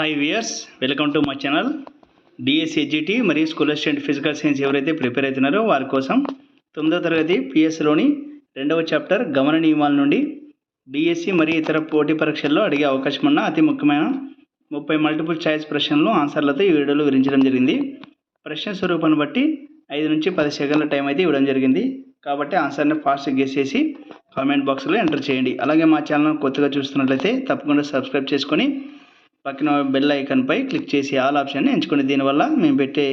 Hi viewers welcome to my channel DSC SGT మరియు school assistant physical science ఎవరైతే prepare అవుతున్నారో వారి కోసం తొమ్మిదో తరగతి పిఎస్లోని రెండవ చాప్టర్ గమన నియమాల నుండి డిఎస్సి మరియు ఇతర పోటీ పరీక్షల్లో అడిగే అవకాశం ఉన్న అతి ముఖ్యమైన ముప్పై మల్టిపుల్ చాయిస్ ప్రశ్నలు ఆన్సర్లతో ఈ వీడియోలో వివరించడం జరిగింది. ప్రశ్న స్వరూపాన్ని బట్టి ఐదు నుంచి పది సెకండ్ల టైం అయితే ఇవ్వడం జరిగింది. కాబట్టి ఆన్సర్ని ఫాస్ట్ గెస్ చేసి కామెంట్ బాక్స్లో ఎంటర్ చేయండి. అలాగే మా ఛానల్ కొత్తగా చూస్తున్నట్లయితే తప్పకుండా సబ్స్క్రైబ్ చేసుకొని పక్కన బెల్ ఐకన్పై క్లిక్ చేసి ఆల్ ఆప్షన్ని ఎంచుకుని దీనివల్ల మేము పెట్టే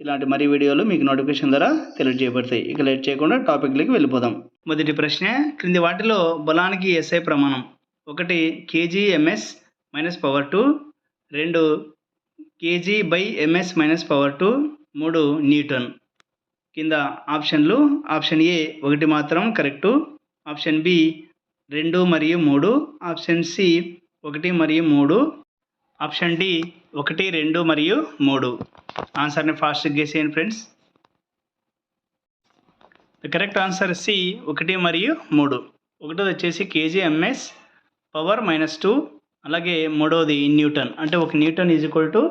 ఇలాంటి మరి వీడియోలు మీకు నోటిఫికేషన్ ద్వారా తెలియజేయబడతాయి. ఇక లేట్ చేయకుండా టాపిక్లోకి వెళ్ళిపోదాం. మొదటి ప్రశ్న క్రింది వాటిలో బలానికి ఎస్ఐ ప్రమాణం. ఒకటి KG MS minus power two రెండు KG by MS minus power two మూడు న్యూటన్ కింద ఆప్షన్లు ఆప్షన్ ఏ ఒకటి మాత్రం కరెక్టు ఆప్షన్ బి రెండు మరియు మూడు ఆప్షన్ సి ఒకటి మరియు మూడు ఆప్షన్ డి ఒకటి రెండు మరియు మూడు. ఆన్సర్ని fast గెసేయండి friends. The correct answer C ఒకటి మరియు మూడు. ఒకటోది వచ్చేసి కేజీఎంఎస్ పవర్ మైనస్ టూ అలాగే మూడవది న్యూటన్. అంటే ఒక newton is equal to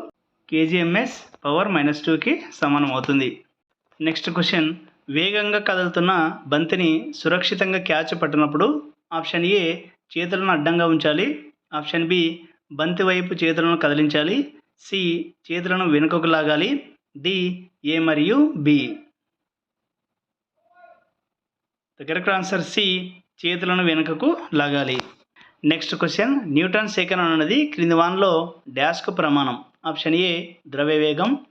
KG MS power minus టూకి సమానం అవుతుంది. Next question. వేగంగా కదులుతున్న బంతిని సురక్షితంగా క్యాచ్ పట్టినప్పుడు ఆప్షన్ ఏ చేతులను అడ్డంగా ఉంచాలి. ఆప్షన్ బి బంతి వైపు చేతులను కదిలించాలి. సి చేతులను వెనుకకు లాగాలి. డి ఏ మరియు B. The correct answer C చేతులను వెనుకకు లాగాలి. నెక్స్ట్ క్వశ్చన్ న్యూటన్ సెకండ్ అన్నది క్రింది వాన్లో డాష్కు ప్రమాణం. ఆప్షన్ ఏ ద్రవ్య వేగం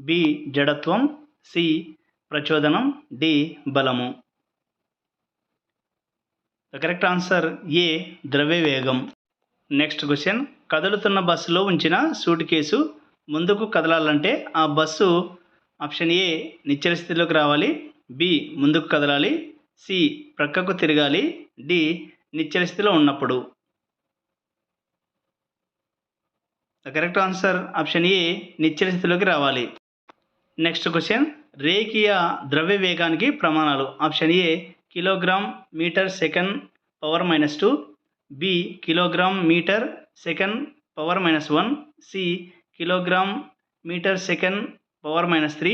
బి జడత్వం సి ప్రచోదనం డి బలము. ద కరెక్ట్ ఆన్సర్ ఏ ద్రవ్య వేగం నెక్స్ట్ క్వశ్చన్ కదులుతున్న బస్సులో ఉంచిన సూట్ కేసు ముందుకు కదలాలంటే ఆ బస్సు ఆప్షన్ ఏ నిశ్చల స్థితిలోకి రావాలి. బి ముందుకు కదలాలి. సి ప్రక్కకు తిరగాలి. డి నిశ్చల స్థితిలో ఉన్నప్పుడు. The correct answer option A నిశ్చల స్థితిలోకి రావాలి. నెక్స్ట్ క్వశ్చన్ రేఖీయ ద్రవ్య వేగానికి ప్రమాణాలు. Option A kilogram metre second power minus two. B kilogram metre second power minus one C kilogram metre second power minus three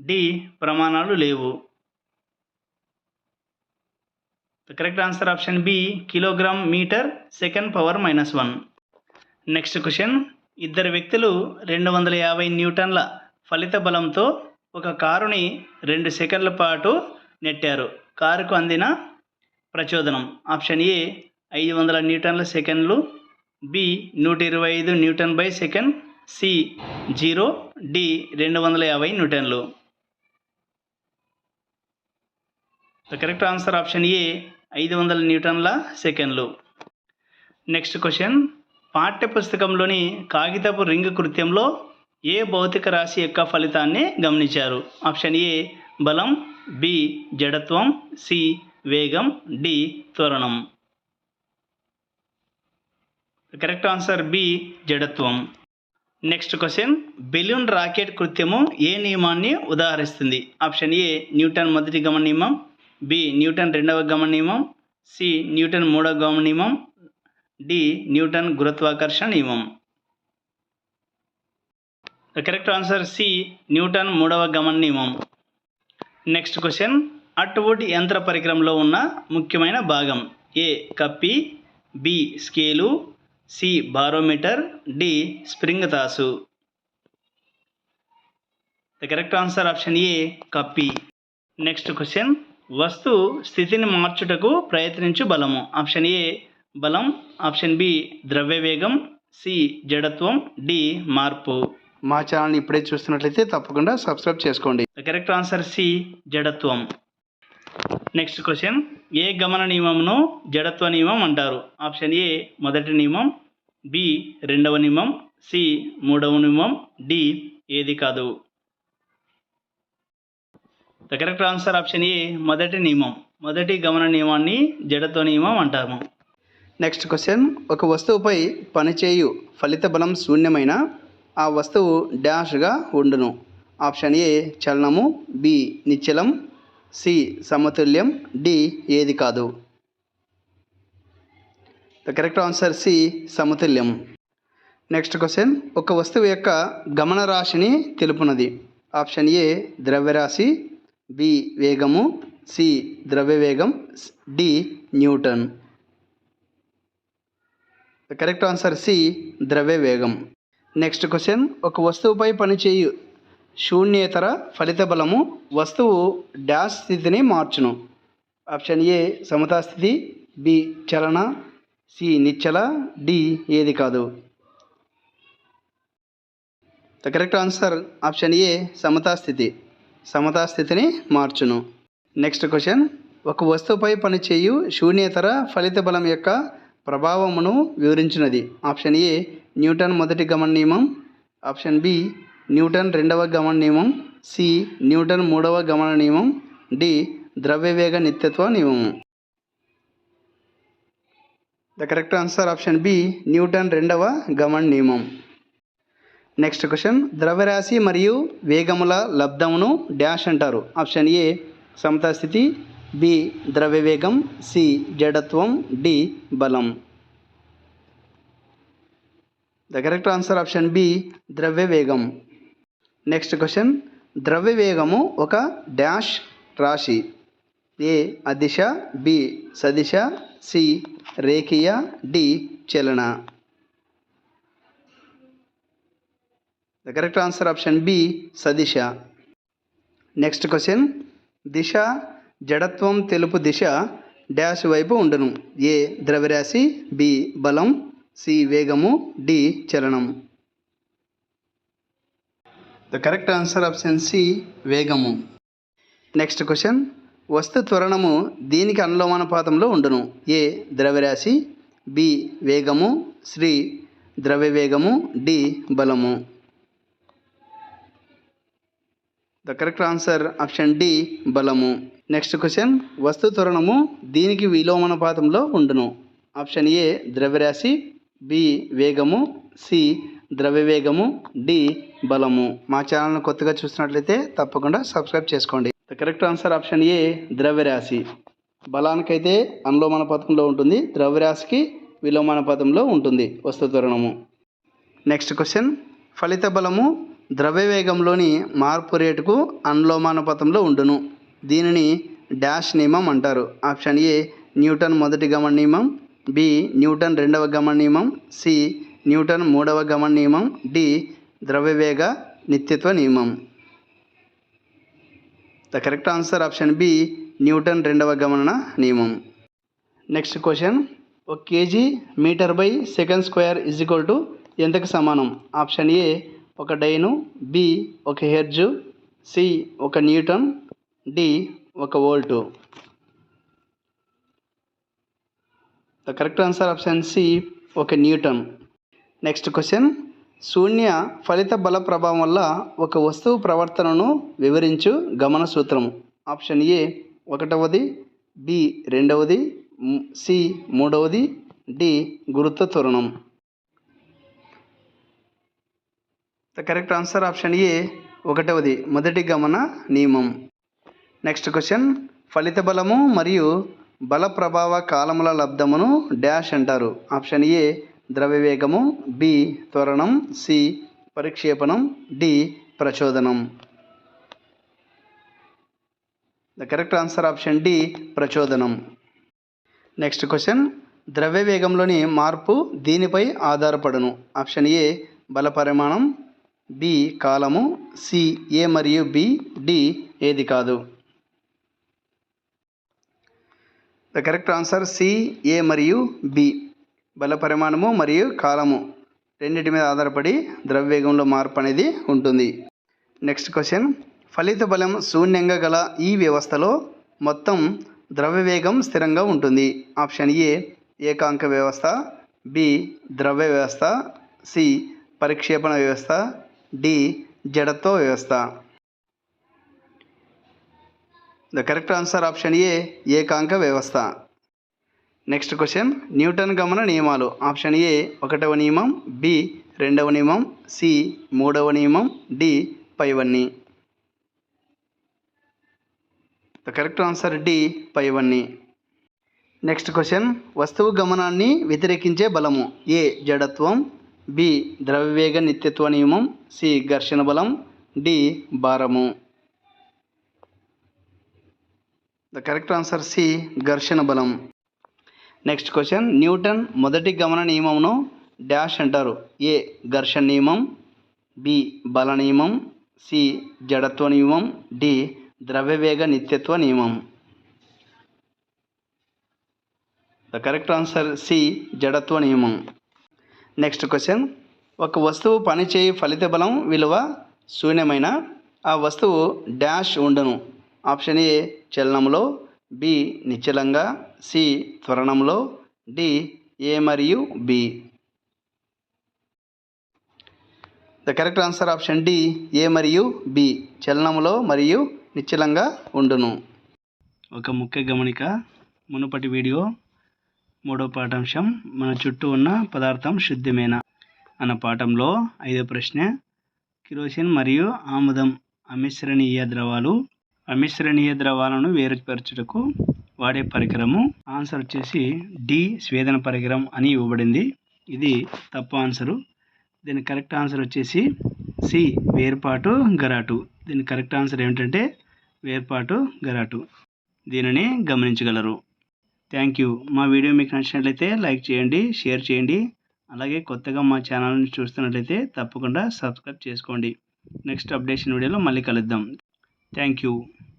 D ప్రమాణాలు లేవు correct answer option B kilogram metre second power minus one next question ఇద్దరు వ్యక్తులు రెండు వందల యాభై న్యూటన్ల ఫలిత బలంతో ఒక కారుని రెండు సెకండ్ల పాటు నెట్టారు. కారుకు అందిన ప్రచోదనం. ఆప్షన్ ఏ ఐదు వందల న్యూటన్ల సెకండ్లు బి నూట ఇరవై ఐదు newton by second C zero D రెండు వందల యాభై న్యూటన్లు. The correct answer option A ఐదు వందల న్యూటన్ల సెకండ్లు. నెక్స్ట్ క్వశ్చన్ పాఠ్యపుస్తకంలోని కాగితపు రింగ్ కృత్యంలో ఏ భౌతిక రాశి యొక్క ఫలితాన్ని గమనించారు? ఆప్షన్ ఏ బలం బి జడత్వం సి వేగం డి త్వరణం. కరెక్ట్ ఆన్సర్ బి జడత్వం. నెక్స్ట్ క్వశ్చన్ బెలూన్ రాకెట్ కృత్యము ఏ నియమాన్ని ఉదాహరిస్తుంది? ఆప్షన్ ఏ న్యూటన్ మొదటి గమన నియమం. బి న్యూటన్ రెండవ గమన నియమం. సి న్యూటన్ మూడవ గమన నియమం. డి న్యూటన్ గురుత్వాకర్షణ నియమం. The correct answer C Newton మూడవ గమన నియమం. నెక్స్ట్ క్వశ్చన్ అట్వుడ్ యంత్ర పరికరంలో ఉన్న ముఖ్యమైన భాగం. ఏ కప్పి. B scale C barometer D spring తాసు. The correct answer option A కప్పి నెక్స్ట్ క్వశ్చన్ వస్తు స్థితిని మార్చుటకు ప్రయత్నించు బలము. ఆప్షన్ ఏ బలం. ఆప్షన్ బి ద్రవ్య వేగం. సి జడత్వం. డి మార్పు. మా ఛానల్ని ఇప్పుడే చూస్తున్నట్లయితే తప్పకుండా సబ్స్క్రైబ్ చేసుకోండి. ద కరెక్ట్ ఆన్సర్ సి జడత్వం. నెక్స్ట్ క్వశ్చన్ ఏ గమన నియమంను జడత్వ నియమం అంటారు? ఆప్షన్ ఏ మొదటి నియమం. బి రెండవ నియమం. సి మూడవ నియమం. డి ఏది కాదు. The correct answer option A మొదటి నియమం. మొదటి గమన నియమాన్ని జడత్వ నియమం అంటాము. నెక్స్ట్ క్వశ్చన్ ఒక వస్తువుపై పనిచేయు ఫలిత బలం శూన్యమైన ఆ వస్తువు డాష్గా ఉండును. ఆప్షన్ ఏ చలనము. బి నిశ్చలం. సి సమతుల్యం డి ఏది కాదు. ద కరెక్ట్ ఆన్సర్ సి సమతుల్యం. నెక్స్ట్ క్వశ్చన్ ఒక వస్తువు యొక్క గమన రాశిని తెలుపునది. ఆప్షన్ ఏ ద్రవ్యరాశి. బి వేగము. సి ద్రవ్యవేగం. D newton. The correct answer C ద్రవ్యవేగం. నెక్స్ట్ క్వశ్చన్ ఒక వస్తువుపై పనిచేయు శూన్యేతర ఫలిత బలము వస్తువు డాష్ స్థితిని మార్చును. ఆప్షన్ ఏ సమతా స్థితి బి చలన సి నిచ్చల డి ఏది కాదు. The correct answer option A సమతా స్థితి సమతా స్థితిని మార్చును. నెక్స్ట్ క్వశ్చన్ ఒక వస్తువుపై పనిచేయు శూన్యేతర ఫలిత బలం యొక్క ప్రభావమును వివరించినది. ఆప్షన్ ఏ న్యూటన్ మొదటి గమన నియమం ఆప్షన్ బి న్యూటన్ రెండవ గమన నియమం సి న్యూటన్ మూడవ గమన నియమం డి ద్రవ్యవేగ నిత్యత్వ నియమం. The correct answer option B Newton రెండవ గమన నియమం. నెక్స్ట్ క్వశ్చన్ ద్రవ్యరాశి మరియు వేగముల లబ్ధమును డాష్ అంటారు. ఆప్షన్ ఏ సమతాస్థితి బి ద్రవ్యవేగం సి జడత్వం డి బలం. The correct answer option B ద్రవ్యవేగం. నెక్స్ట్ క్వశ్చన్ ద్రవ్యవేగము ఒక డాష్ రాశి. ఏ అదిశ బి సదిశ సి రేఖీయ డి చలన. The correct answer option B సదిశ. Next question దిశ జడత్వం తెలుపు దిశ డాష్ వైపు ఉండను. ఏ ద్రవ్యరాశి బి బలం సి వేగము డి చలనం. The correct answer option C వేగము. నెక్స్ట్ క్వశ్చన్ వస్తు త్వరణము దీనికి అనులోమానుపాతంలో ఉండును. ఏ ద్రవ్యరాశి. బి వేగము. శ్రీ ద్రవ్యవేగము. డి బలము. The correct answer option D బలము. నెక్స్ట్ క్వశ్చన్ వస్తు త్వరణము దీనికి విలోమానుపాతంలో ఉండును. ఆప్షన్ ఏ ద్రవ్యరాశి. బి వేగము. సి ద్రవ్యవేగము. డి బలము. మా ఛానల్ను కొత్తగా చూసినట్లయితే తప్పకుండా సబ్స్క్రైబ్ చేసుకోండి. The correct answer option A ద్రవ్యరాశి. బలానికైతే పథకంలో ఉంటుంది. ద్రవ్యరాశికి విలోమానుపాతంలో ఉంటుంది. వస్తు త్వరణము నెక్స్ట్ క్వశ్చన్. ఫలిత బలము ద్రవ్యవేగంలోని మార్పు రేటుకు అనులోమానుపాతంలో ఉండును. దీనిని డాష్ నియమం అంటారు. ఆప్షన్ ఏ న్యూటన్ మొదటి గమన నియమం బి న్యూటన్ రెండవ గమన నియమం సి న్యూటన్ మూడవ గమన నియమం డి ద్రవ్యవేగ నిత్యత్వ నియమం. The correct answer option B Newton రెండవ గమన నియమం. నెక్స్ట్ క్వశ్చన్ ఒక KG metre by second square is equal to ఎంతకు సమానం? ఆప్షన్ ఏ ఒక డైను. బి ఒక హెర్జు. సి ఒక న్యూటన్. డి ఒక volt. The correct answer option C ఒక న్యూటన్. నెక్స్ట్ క్వశ్చన్ శూన్య ఫలిత బల ప్రభావం వల్ల ఒక వస్తువు ప్రవర్తనను వివరించు గమన సూత్రం ఆప్షన్ ఏ ఒకటవది బి రెండవది సి మూడవది డి గురుత్వ త్వరణం the correct answer option A ఒకటవది మొదటి గమన నియమం. నెక్స్ట్ క్వశ్చన్ ఫలిత బలము మరియు బల ప్రభావ కాలముల లబ్ధమును డాష్ అంటారు. ఆప్షన్ ఏ ద్రవ్యవేగము బి త్వరణం సి పరిక్షేపణం D ప్రచోదనం. The correct answer option D ప్రచోదనం. Next question ద్రవ్యవేగంలోని మార్పు దీనిపై ఆధారపడును. ఆప్షన్ ఏ బల పరిమాణం బి కాలము. సి ఏ మరియు బి డి ఏది కాదు. The correct answer C A మరియు బి బల పరిమాణము మరియు కాలము రెండింటి మీద ఆధారపడి ద్రవ్యవేగంలో మార్పు అనేది ఉంటుంది. నెక్స్ట్ క్వశ్చన్ ఫలిత బలం శూన్యంగా గల ఈ వ్యవస్థలో మొత్తం ద్రవ్యవేగం స్థిరంగా ఉంటుంది. ఆప్షన్ ఏ ఏకాంక వ్యవస్థ. బి ద్రవ్య వ్యవస్థ. సి పరిక్షేపణ వ్యవస్థ. డి జడత్వ వ్యవస్థ. The correct answer option A ఏకాంక వ్యవస్థ. నెక్స్ట్ క్వశ్చన్ న్యూటన్ గమన నియమాలు. ఆప్షన్ ఏ ఒకటవ నియమం. బి రెండవ నియమం. సి మూడవ నియమం. డి పైవన్నీ. ద కరెక్ట్ ఆన్సర్ డి పైవన్నీ. నెక్స్ట్ క్వశ్చన్ వస్తువు గమనాన్ని వ్యతిరేకించే బలము. ఏ జడత్వం. బి ద్రవ్యవేగ నిత్యత్వ నియమం. సి ఘర్షణ బలం. డి భారము. ద కరెక్ట్ ఆన్సర్ సి ఘర్షణ బలం. నెక్స్ట్ క్వశ్చన్ న్యూటన్ మొదటి గమన నియమమును డాష్ అంటారు. ఏ ఘర్షణ నియమం బి బల నియమం సి జడత్వ నియమం డి ద్రవ్యవేగ నిత్యత్వ నియమం. ద కరెక్ట్ ఆన్సర్ సి జడత్వ నియమం. నెక్స్ట్ క్వశ్చన్ ఒక వస్తువు పనిచేయి ఫలిత బలం విలువ శూన్యమైన ఆ వస్తువు డాష్ ఉండను. ఆప్షన్ ఏ చలనంలో బి నిశ్చలంగా సి త్వరణంలో డి ఏ మరియు B. The correct answer option D A మరియు బి చలనంలో మరియు నిశ్చలంగా ఉండును. ఒక ముఖ్య గమనిక మునుపటి వీడియో మూడో పాఠాంశం మన చుట్టూ ఉన్న పదార్థం శుద్ధమేనా అన్న పాఠంలో ఐదో ప్రశ్న కిరోసిన్ మరియు ఆముదం అమిశ్రణీయ ద్రవాలు అమిశ్రణీయ ద్రవాలను వేరుపరచుటకు వాడే పరికరము. ఆన్సర్ వచ్చేసి డి స్వేదన పరికరం అని ఇవ్వబడింది. ఇది తప్పు ఆన్సరు దీని కరెక్ట్ ఆన్సర్ వచ్చేసి సి వేర్పాటు గరాటు. దీని కరెక్ట్ ఆన్సర్ ఏమిటంటే వేర్పాటు గరాటు. దీనిని గమనించగలరు. థ్యాంక్ యూ మా వీడియో మీకు నచ్చినట్లయితే లైక్ చేయండి షేర్ చేయండి. అలాగే కొత్తగా మా ఛానల్ని చూస్తున్నట్లయితే తప్పకుండా సబ్స్క్రైబ్ చేసుకోండి. నెక్స్ట్ అప్డేషన్ వీడియోలో మళ్ళీ కలుద్దాం. Thank you.